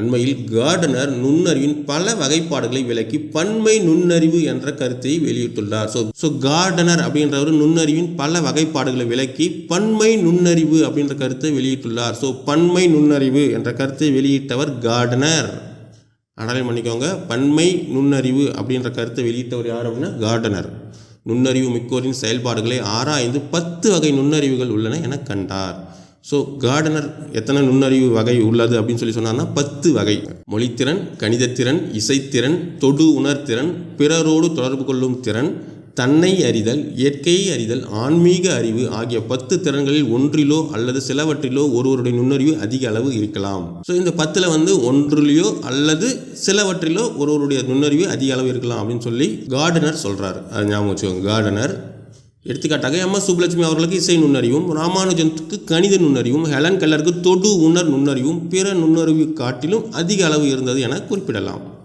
அண்மையில் கார்டனர் நுண்ணறிவின் பல வகைப்பாடுகளை விளக்கி பன்மை நுண்ணறிவு என்ற கருத்தை வெளியிட்டுள்ளார். ஸோ ஸோ கார்டனர் அப்படின்றவர் நுண்ணறிவின் பல வகைப்பாடுகளை விளக்கி பன்மை நுண்ணறிவு அப்படின்ற கருத்தை வெளியிட்டுள்ளார். ஸோ பன்மை நுண்ணறிவு என்ற கருத்தை வெளியிட்டவர் கார்டனர். அனலை பண்ணிக்கோங்க. பன்மை நுண்ணறிவு அப்படின்ற கருத்தை வெளியிட்டவர் யார் அப்படின்னா? கார்டனர். நுண்ணறிவு மிக்கோரின் செயல்பாடுகளை ஆராய்ந்து பத்து வகை நுண்ணறிவுகள் உள்ளன என கண்டார். ஸோ கார்டனர் எத்தனை நுண்ணறிவு வகை உள்ளது அப்படின்னு சொல்லி சொன்னார்னா பத்து வகை. மொழித்திறன் கணிதத்திறன் இசைத்திறன் தொடு உணர்திறன் பிறரோடு தொடர்பு கொள்ளும் திறன் தன்னை அறிதல் இயற்கையை அறிதல் ஆன்மீக அறிவு ஆகிய பத்து திறன்களில் ஒன்றிலோ அல்லது சிலவற்றிலோ ஒருவருடைய நுண்ணறிவு அதிக அளவு இருக்கலாம். ஸோ இந்த பத்தில் வந்து ஒன்றிலேயோ அல்லது சிலவற்றிலோ ஒருவருடைய நுண்ணறிவு அதிக அளவு இருக்கலாம் அப்படின்னு சொல்லி கார்டனர் சொல்கிறார் அது ஞாபகம் வச்சுக்கோங்க கார்டனர் எடுத்துக்காட்டாக எம் எஸ் சுப்புலட்சுமி அவர்களுக்கு இசை நுண்ணறிவும் ராமானுஜனுக்கு கணித நுண்ணறிவும் ஹெலன் கெல்லருக்கு தொடு உணர் நுண்ணறிவும் பிற நுண்ணறிவு காட்டிலும் அதிக அளவு இருந்தது என குறிப்பிடலாம்.